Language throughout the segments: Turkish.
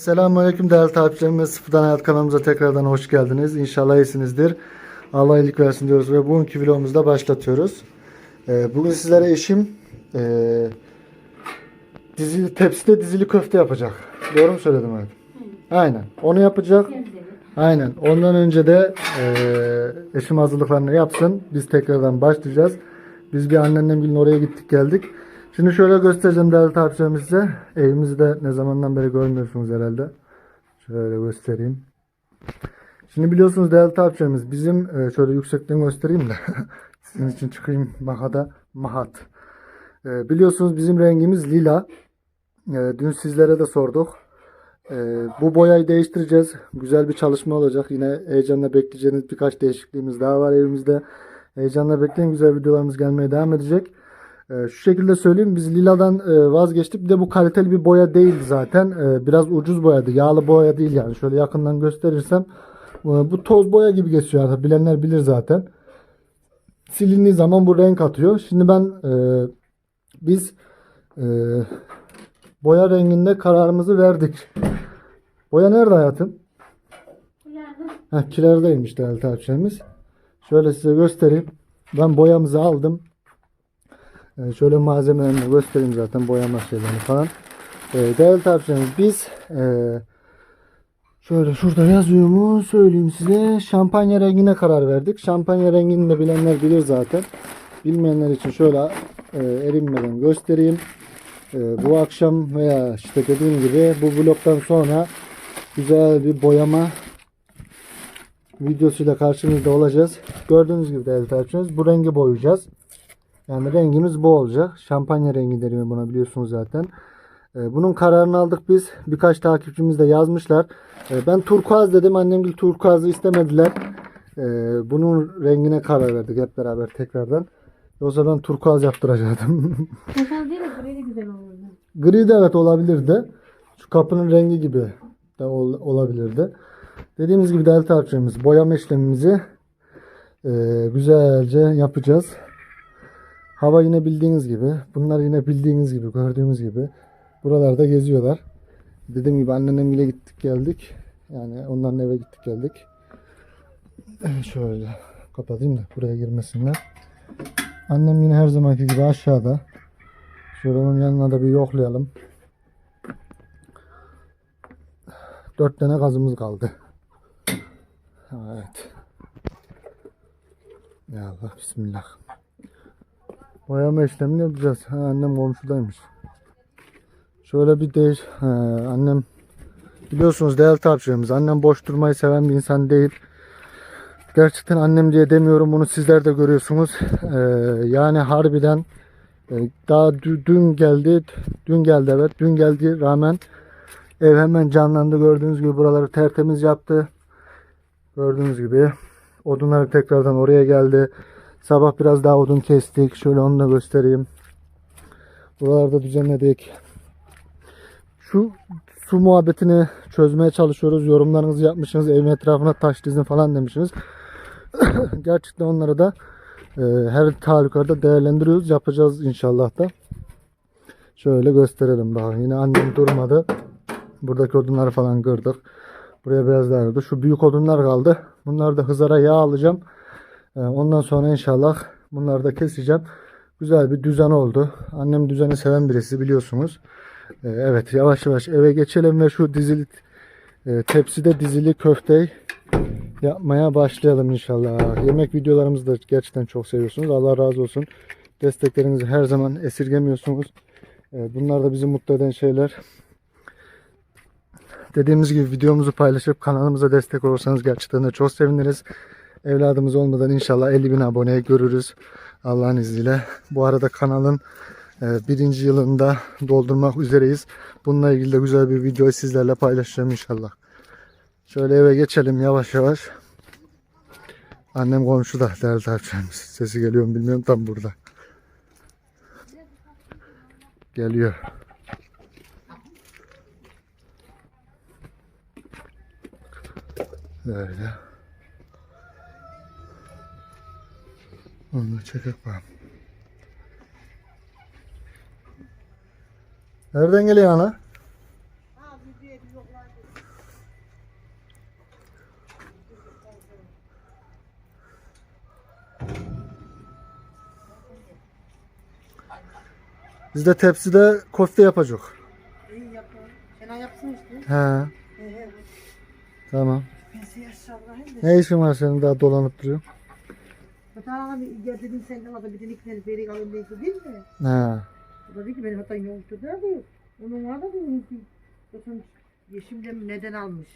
selamünaleyküm değerli takipçilerimiz. Sıfırdan Hayat kanalımıza tekrardan hoş geldiniz. İnşallah iyisinizdir. Allah iyilik versin diyoruz ve bugünkü vlogumuzu da başlatıyoruz. Ee, bugün sizlere eşim e, dizili, tepside dizili köfte yapacak. Doğru mu söyledim abi? Aynen. Onu yapacak. Aynen. Ondan önce de e, eşim hazırlıklarını yapsın. Biz tekrardan başlayacağız. Biz bir anneannemgilin oraya gittik geldik. Şimdi şöyle göstereceğim değerli takipçilerimiz size. Evimizi de ne zamandan beri görmüyorsunuz herhalde. Şöyle göstereyim. Şimdi biliyorsunuz değerli takipçilerimiz bizim e, şöyle yüksekten göstereyim de sizin için çıkayım mahada mahat. E, biliyorsunuz bizim rengimiz lila. E, dün sizlere de sorduk. Bu boyayı değiştireceğiz. Güzel bir çalışma olacak. Yine heyecanla bekleyeceğiniz birkaç değişikliğimiz daha var evimizde. Heyecanla bekleyin. Güzel videolarımız gelmeye devam edecek. Ee, şu şekilde söyleyeyim biz liladan e, vazgeçtik. Bir de bu kaliteli bir boya değildi zaten. Ee, biraz ucuz boyadı. Yağlı boya değil yani. Şöyle yakından gösterirsem e, bu toz boya gibi geçiyor artık. Bilenler bilir zaten. Silindiği zaman bu renk atıyor. Şimdi ben e, biz e, boya renginde kararımızı verdik. Boya nerede hayatım? Heh, kilerdeymiş değerli takipçilerimiz. Şöyle size göstereyim. Ben boyamızı aldım. Ee, şöyle malzemelerini göstereyim zaten boyama şeylerini falan. Ee, değerli takipçilerimiz biz ee, şöyle şurada yazıyor mu söyleyeyim size şampanya rengine karar verdik. Şampanya rengini de bilenler bilir zaten. Bilmeyenler için şöyle ee, erinmeden göstereyim. Ee, bu akşam veya işte dediğim gibi bu vlogdan sonra güzel bir boyama videosuyla karşınızda olacağız. Gördüğünüz gibi değerli takipçilerimiz bu rengi boyayacağız. Yani rengimiz bu olacak. Şampanya rengi derim buna biliyorsunuz zaten. Ee, bunun kararını aldık biz. Birkaç takipçimiz de yazmışlar. Ee, ben turkuaz dedim. Annemgil turkuazı istemediler. Ee, bunun rengine karar verdik hep beraber tekrardan. Yoksa ben turkuaz yaptıracaktım. Kapalı değil de buraya da güzel olurdu. Gri de evet olabilirdi. Şu kapının rengi gibi de ol- olabilirdi. Dediğimiz gibi değerli takipçilerimiz boyama işlemimizi e, güzelce yapacağız. Hava yine bildiğiniz gibi. Bunlar yine bildiğiniz gibi, gördüğümüz gibi. Buralarda geziyorlar. Dediğim gibi anneannemle gittik geldik. Yani onların eve gittik geldik. Evet, şöyle kapatayım da buraya girmesinler. Annem yine her zamanki gibi aşağıda. Şöyle onun yanına da bir yoklayalım. Dört tane gazımız kaldı. Evet. Ya Allah bismillah. Boyama işlemini yapacağız. Ha, annem komşudaymış. Şöyle bir değiş. Ha, annem biliyorsunuz değerli takipçilerimiz. Annem boş durmayı seven bir insan değil. Gerçekten annem diye demiyorum. Bunu sizler de görüyorsunuz. Ee, yani harbiden e, daha dü- dün geldi. Dün geldi evet. Dün geldi rağmen ev hemen canlandı. Gördüğünüz gibi buraları tertemiz yaptı. Gördüğünüz gibi odunları tekrardan oraya geldi. Sabah biraz daha odun kestik. Şöyle onu da göstereyim. Buralarda düzenledik. Şu su muhabbetini çözmeye çalışıyoruz. Yorumlarınızı yapmışsınız. Evin etrafına taş dizin falan demişsiniz. Gerçekten onları da e, her halükarda değerlendiriyoruz. Yapacağız inşallah da. Şöyle gösterelim daha. Yine annem durmadı. Buradaki odunları falan kırdık. Buraya beyazlar oldu. Şu büyük odunlar kaldı. Bunları da hızara yağ alacağım. Ee, Ondan sonra inşallah bunları da keseceğim. Güzel bir düzen oldu. Annem düzeni seven birisi biliyorsunuz. Ee, Evet yavaş yavaş eve geçelim ve şu dizili e, tepside dizili köfteyi yapmaya başlayalım inşallah. Yemek videolarımızı da gerçekten çok seviyorsunuz. Allah razı olsun. Desteklerinizi her zaman esirgemiyorsunuz. Ee, Bunlar da bizi mutlu eden şeyler. Dediğimiz gibi videomuzu paylaşıp kanalımıza destek olursanız gerçekten de çok seviniriz. Evladımız olmadan inşallah 50 bin aboneye görürüz. Allah'ın izniyle. Bu arada kanalın e, birinci yılında doldurmak üzereyiz. Bununla ilgili de güzel bir videoyu sizlerle paylaşacağım inşallah. Şöyle eve geçelim yavaş yavaş. Annem komşuda değerli takipçilerimiz. Sesi geliyor mu bilmiyorum tam burada. Geliyor. Böyle. Onu çekek bakalım. Nereden geliyor ana? Biz de tepside kofte yapacak. İyi yapalım. Kenan yapsın işte. He. Tamam. Ne işin var senin daha dolanıp duruyorsun? Hatta abi ya dedim sen de bir dedik seni beri alayım diye değil mi? He. O da dedi ki benim hatta yoktu da diyor. Onun var da diyor ki. Zaten yeşimde mi neden almış?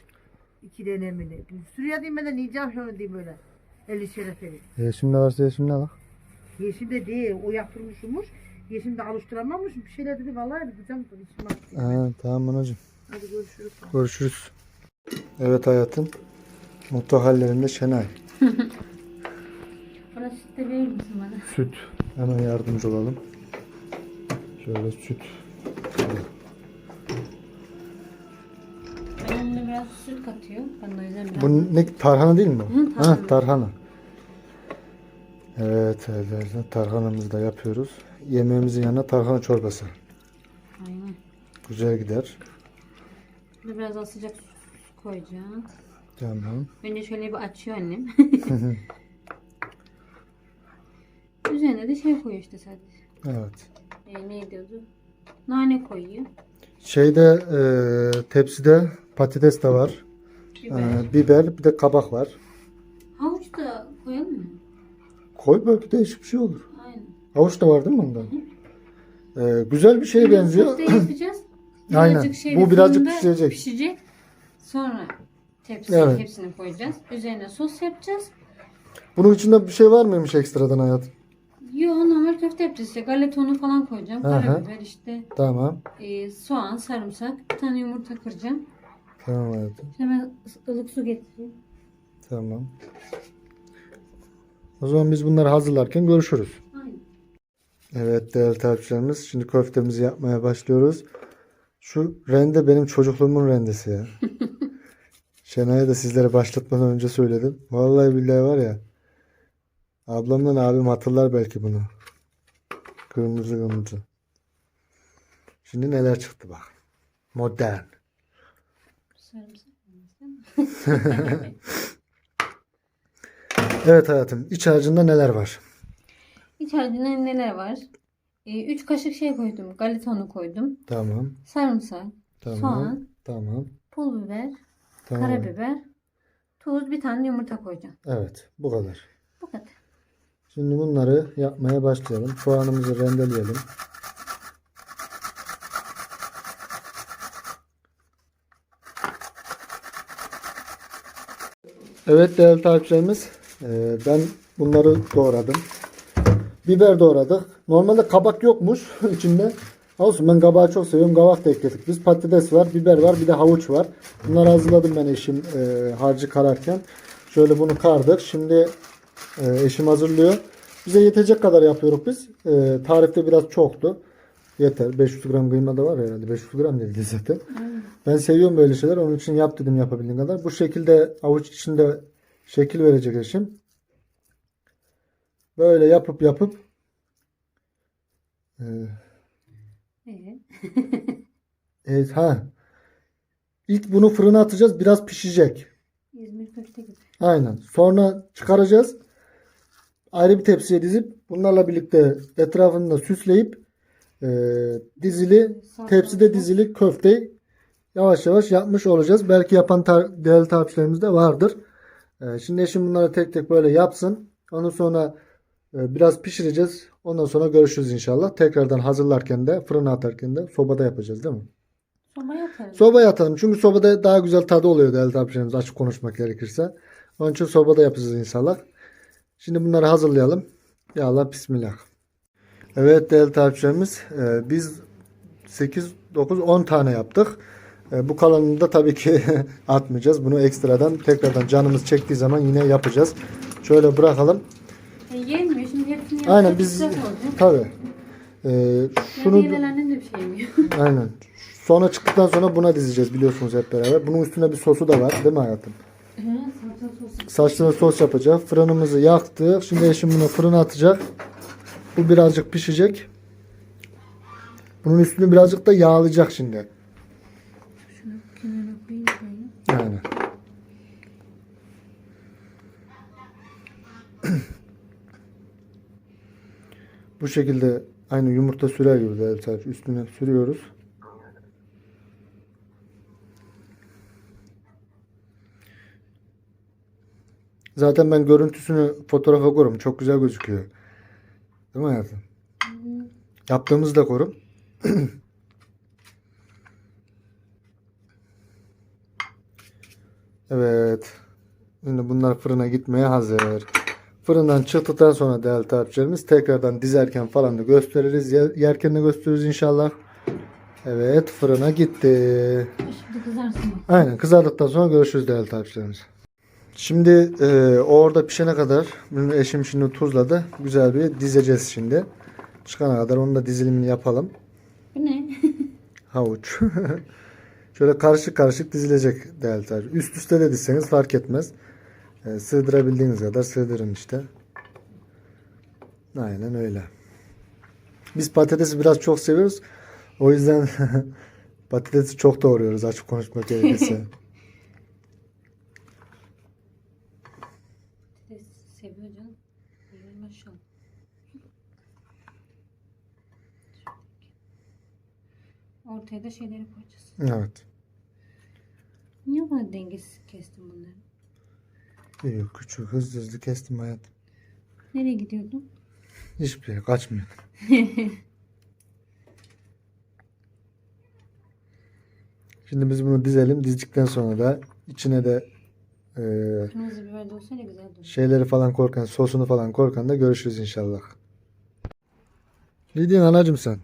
İki denemini. Sürüya diyeyim ben de niyeceğim şöyle diyeyim böyle. Eli şerefeli. E şimdi varsa şimdi ne bak. Yeşimde değil. O yaptırmışmış. Yeşimde alıştıramamış. Bir şeyler dedi. Vallahi gideceğim. İçim attı. Ha, tamam anacığım. Hadi görüşürüz. Görüşürüz. Evet hayatım. Mutfak hallerinde Şenay. Bana süt de verir misin bana? Süt. Hemen yardımcı olalım. Şöyle süt. Ben onunla biraz süt katıyorum. Ben de o yüzden biraz... Bu ne tarhana değil mi? Hı, tarhana. Ha, tarhana. Evet, evet, tarhanamızı da yapıyoruz. Yemeğimizin yanına tarhana çorbası. Aynen. Güzel gider. Bir de biraz daha sıcak su koyacağım. Tamam. Önce şöyle bir açıyor annem. Üzerine de şey koyuyor işte sadece. Evet. E, ne diyordu? Nane koyuyor. Şeyde e, tepside patates de var. Biber. E, biber, bir de kabak var. Havuç da koyalım mı? Koy belki değişik bir şey olur. Aynen. Havuç da var değil mi bunda? E, güzel bir şeye benziyor. Köfte yapacağız. Aynen. Birazcık Bu birazcık fırında pişirecek. Pişecek. Sonra tepsi Evet. hepsini koyacağız. Üzerine sos yapacağız. Bunun içinde bir şey var mıymış ekstradan hayat? Yo normal köfte yapacağız işte. Galetonu falan koyacağım. Aha. Karabiber işte. Tamam. e, soğan, sarımsak. Bir tane yumurta kıracağım. Tamam hayatım. Hemen ılık su getireyim. Tamam. O zaman biz bunları hazırlarken görüşürüz. Aynen. Evet değerli takipçilerimiz. Şimdi köftemizi yapmaya başlıyoruz. Şu rende benim çocukluğumun rendesi ya. Şenay'a da sizlere başlatmadan önce söyledim. Vallahi billahi var ya. Ablamdan abim hatırlar belki bunu. Kırmızı kırmızı. Şimdi neler çıktı bak. Modern. Evet hayatım. iç harcında neler var? İç harcında neler var? 3 kaşık şey koydum. Galetonu koydum. Tamam. Sarımsak, Tamam. soğan, Tamam. pul biber, Tamam. karabiber, tuz, bir tane yumurta koyacağım. Evet. Bu kadar. Bu kadar. Şimdi bunları yapmaya başlayalım. Soğanımızı rendeleyelim. Evet değerli takipçilerimiz. eee, Ben bunları doğradım. Biber doğradık. Normalde kabak yokmuş içinde. Olsun ben kabağı çok seviyorum. Kabak da ekledik. Biz patates var, biber var, bir de havuç var. Bunları hazırladım ben eşim eee, harcı kararken. Şöyle bunu kardık. Şimdi eee, eşim hazırlıyor. Bize yetecek kadar yapıyoruz biz. Eee, tarifte biraz çoktu. Yeter. 500 gram kıyma da var herhalde. 500 gram değil zaten. Ben seviyorum böyle şeyler. Onun için yap dedim yapabildiğim kadar. Bu şekilde avuç içinde şekil verecek eşim. Böyle yapıp yapıp Evet. Evet ha. İlk bunu fırına atacağız. Biraz pişecek. İzmir köfte gibi. Aynen. Sonra çıkaracağız. Ayrı bir tepsiye dizip bunlarla birlikte etrafını da süsleyip e, dizili tepside dizili köfteyi yavaş yavaş yapmış olacağız. Belki yapan tar- değerli takipçilerimiz de vardır. E, şimdi eşim bunları tek tek böyle yapsın. Ondan sonra e, biraz pişireceğiz. Ondan sonra görüşürüz inşallah. Tekrardan hazırlarken de fırına atarken de sobada yapacağız değil mi? Sobaya atarız. Sobaya atalım. Çünkü sobada daha güzel tadı oluyor değerli takipçilerimiz açık konuşmak gerekirse. Onun için sobada yapacağız inşallah. Şimdi bunları hazırlayalım. Ya Allah bismillah. Evet değerli takipçilerimiz e, biz 8, 9, 10 tane yaptık. E, bu kalanını da tabii ki atmayacağız. Bunu ekstradan tekrardan canımız çektiği zaman yine yapacağız. Şöyle bırakalım. E, yenmiyor. Şimdi hepsini yapacak Aynen biz tabii. E, Şunu... annem de bir şey yemiyor. Aynen. Sonra çıktıktan sonra buna dizeceğiz biliyorsunuz hep beraber. Bunun üstüne bir sosu da var değil mi hayatım? Saçlarına sos yapacak. Fırınımızı yaktık. Şimdi eşim bunu fırına atacak. Bu birazcık pişecek. Bunun üstünü birazcık da yağlayacak şimdi. Yani. Bu şekilde Aynı yumurta sürer gibi takipçiler. Üstüne sürüyoruz. Zaten ben görüntüsünü fotoğrafa korum. Çok güzel gözüküyor. Değil mi hayatım? Yaptığımızı da korum. evet. Şimdi bunlar fırına gitmeye hazır. Fırından çıktıktan sonra değerli takipçilerimiz tekrardan dizerken falan da gösteririz. Yer- Yerken de gösteririz inşallah. Evet fırına gitti. Şimdi kızarsın. Aynen kızardıktan sonra görüşürüz değerli takipçilerimiz. Şimdi e, o orada pişene kadar benim eşim şimdi tuzladı. Güzel bir dizeceğiz şimdi. Çıkana kadar onun da dizilimini yapalım. Bu ne? Havuç. Şöyle karışık karışık dizilecek takipçiler. Üst üste de dizseniz fark etmez. E, sığdırabildiğiniz kadar sığdırın işte. Aynen öyle. Biz patatesi biraz çok seviyoruz. O yüzden patatesi çok doğruyoruz açık konuşmak gerekirse. Patates seviyor canım. İyi maşallah. Ortaya da şeyleri koyacağız. evet. Niye bana dengesiz kestin bunları? İyi, küçük hızlı hızlı kestim hayat. Nereye gidiyordun? Hiçbir şey kaçmıyor. Şimdi biz bunu dizelim. Dizdikten sonra da içine de e, Kırmızı biber de olsaydı güzel dururdu. şeyleri falan korkan, sosunu falan korkan da görüşürüz inşallah. Ne diyorsun anacım sen?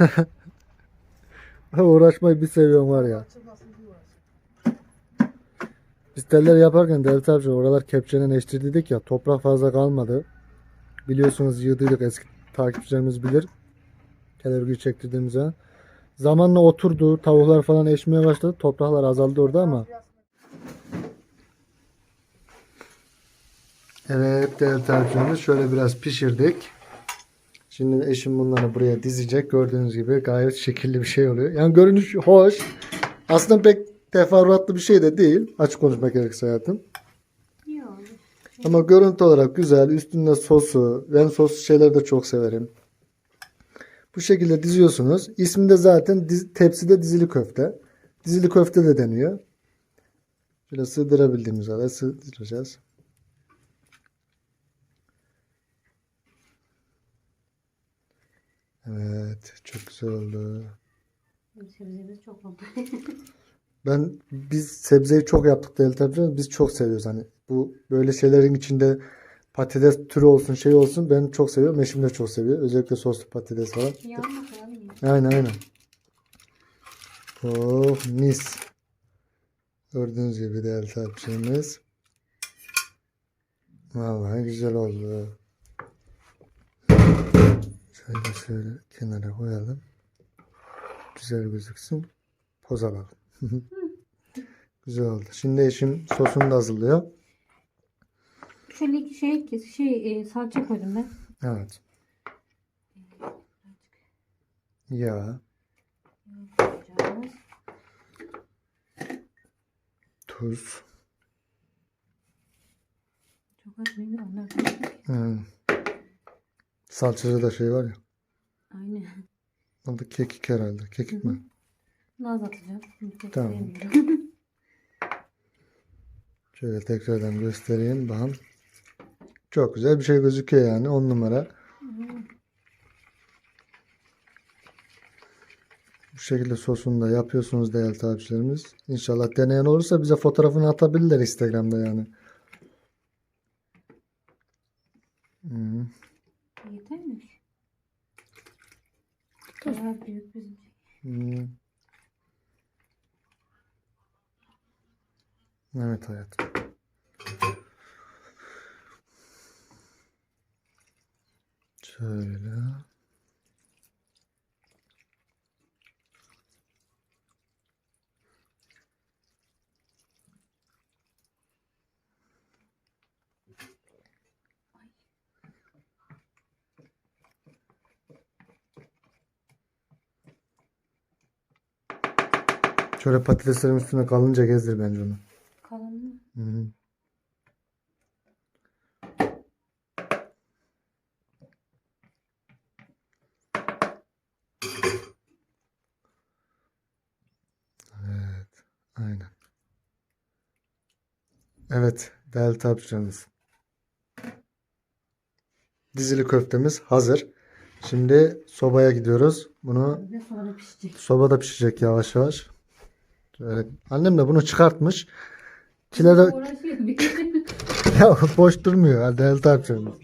Uğraş. Uğraşmayı bir seviyorum var ya. Biz telleri yaparken Devlet abici oralar kepçenin eştirdiydik ya toprak fazla kalmadı. Biliyorsunuz yığdıydık eski takipçilerimiz bilir. Tel örgüyü çektirdiğimizde. Zamanla oturdu. Tavuklar falan eşmeye başladı. Topraklar azaldı orada ama. Evet değerli takipçilerimiz şöyle biraz pişirdik. Şimdi eşim bunları buraya dizecek. Gördüğünüz gibi gayet şekilli bir şey oluyor. Yani görünüş hoş. Aslında pek teferruatlı bir şey de değil. Açık konuşmak gerekirse hayatım. Yok. Ama görüntü olarak güzel. Üstünde sosu. Ben sos şeyleri de çok severim. Bu şekilde diziyorsunuz. İsmi de zaten diz- tepside dizili köfte. Dizili köfte de deniyor. Şöyle sığdırabildiğimiz kadar sığdıracağız. Evet. Çok güzel oldu. Sebzemiz çok oldu. Ben biz sebzeyi çok yaptık değerli tabii. Biz çok seviyoruz hani bu böyle şeylerin içinde patates türü olsun şey olsun ben çok seviyorum. Eşim de çok seviyor. Özellikle soslu patates falan. Aynen aynen. Oh mis. Gördüğünüz gibi değerli takipçilerimiz. Vallahi güzel oldu. Şöyle şöyle kenara koyalım. Güzel gözüksün. Poz alalım. güzel oldu. Şimdi eşim sosunu da hazırlıyor. Şöyle iki şey, şey e, salça koydum ben. Evet. Koyacağız. tuz. Çok atmayın da onlar. Hmm. Salçada da şey var ya. Aynen. Adı kekik herhalde. Kekik mi? Naz atacağım. Tamam. sevmiyorum. Şöyle tekrardan göstereyim. Bakın. Çok güzel bir şey gözüküyor yani. 10 numara. Bu şekilde sosunu da yapıyorsunuz değerli takipçilerimiz. İnşallah deneyen olursa bize fotoğrafını atabilirler Instagram'da yani. Yeter mi? Bayağı büyük bizim. Hmm. Evet hayatım. Şöyle. Şöyle patateslerin üstüne kalınca gezdir bence onu. Kalın mı? Hı hı. Evet. Aynen. Evet. Bel tapşanız. Dizili köftemiz hazır. Şimdi sobaya gidiyoruz. Bunu sobada pişecek, sobada pişecek yavaş yavaş. Annem de bunu çıkartmış. Çilede ya boş durmuyor ha, değerli takipçilerimiz.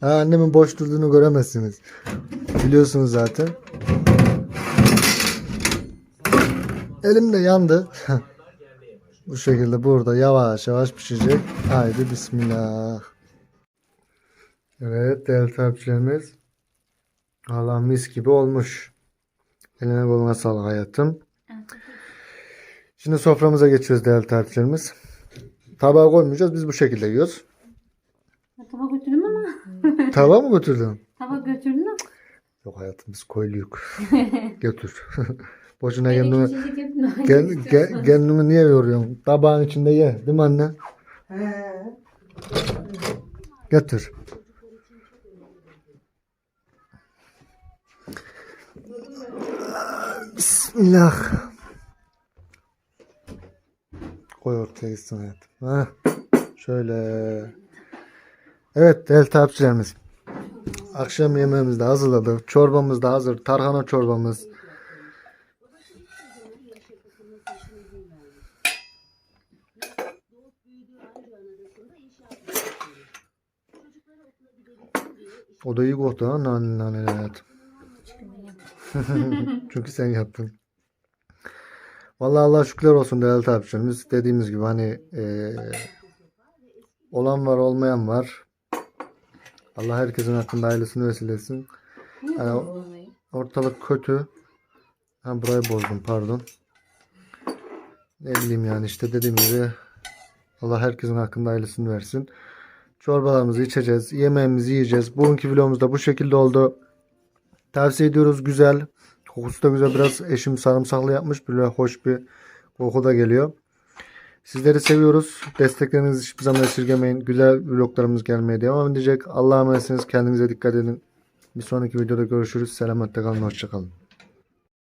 Ha, annemin boş durduğunu göremezsiniz. Biliyorsunuz zaten. Elim de yandı. Bu şekilde burada yavaş yavaş pişecek. Haydi bismillah. Evet değerli takipçilerimiz. Allah mis gibi olmuş. Eline koluna sağlık hayatım. Şimdi soframıza geçiyoruz değerli takipçilerimiz. Tabağa koymayacağız. Biz bu şekilde yiyoruz. Tabak götürdüm ama. Tabağa mı götürdün? Tabak götürdüm ama. Yok hayatım biz koyluyuk. Götür. Boşuna Ben kendini, iki çeşit yaptım. gel, gel- kendini niye yoruyorsun? Tabağın içinde ye. Değil mi anne? He. Götür. Bismillah. Koy ortaya gitsin hayatım. Ha. Şöyle. Evet değerli takipçilerimiz. Akşam yemeğimizi de hazırladık. Çorbamız da hazır. Tarhana çorbamız. O da iyi koktu ha nane nane hayatım. Çünkü sen yaptın. Vallahi Allah şükürler olsun değerli takipçilerimiz. Dediğimiz gibi hani eee, olan var olmayan var. Allah herkesin hakkında hayırlısını vesilesin. Yani ortalık kötü. Ha burayı bozdum pardon. Ne bileyim yani işte dediğim gibi Allah herkesin hakkında hayırlısını versin. Çorbalarımızı içeceğiz. Yemeğimizi yiyeceğiz. Bugünkü vlogumuz da bu şekilde oldu. Tavsiye ediyoruz. Güzel. Kokusu da güzel. Biraz eşim sarımsaklı yapmış. Böyle hoş bir koku da geliyor. Sizleri seviyoruz. Desteklerinizi hiçbir zaman esirgemeyin. Güzel vloglarımız gelmeye devam edecek. Allah'a emanetsiniz. Kendinize dikkat edin. Bir sonraki videoda görüşürüz. Selametle kalın. Hoşçakalın.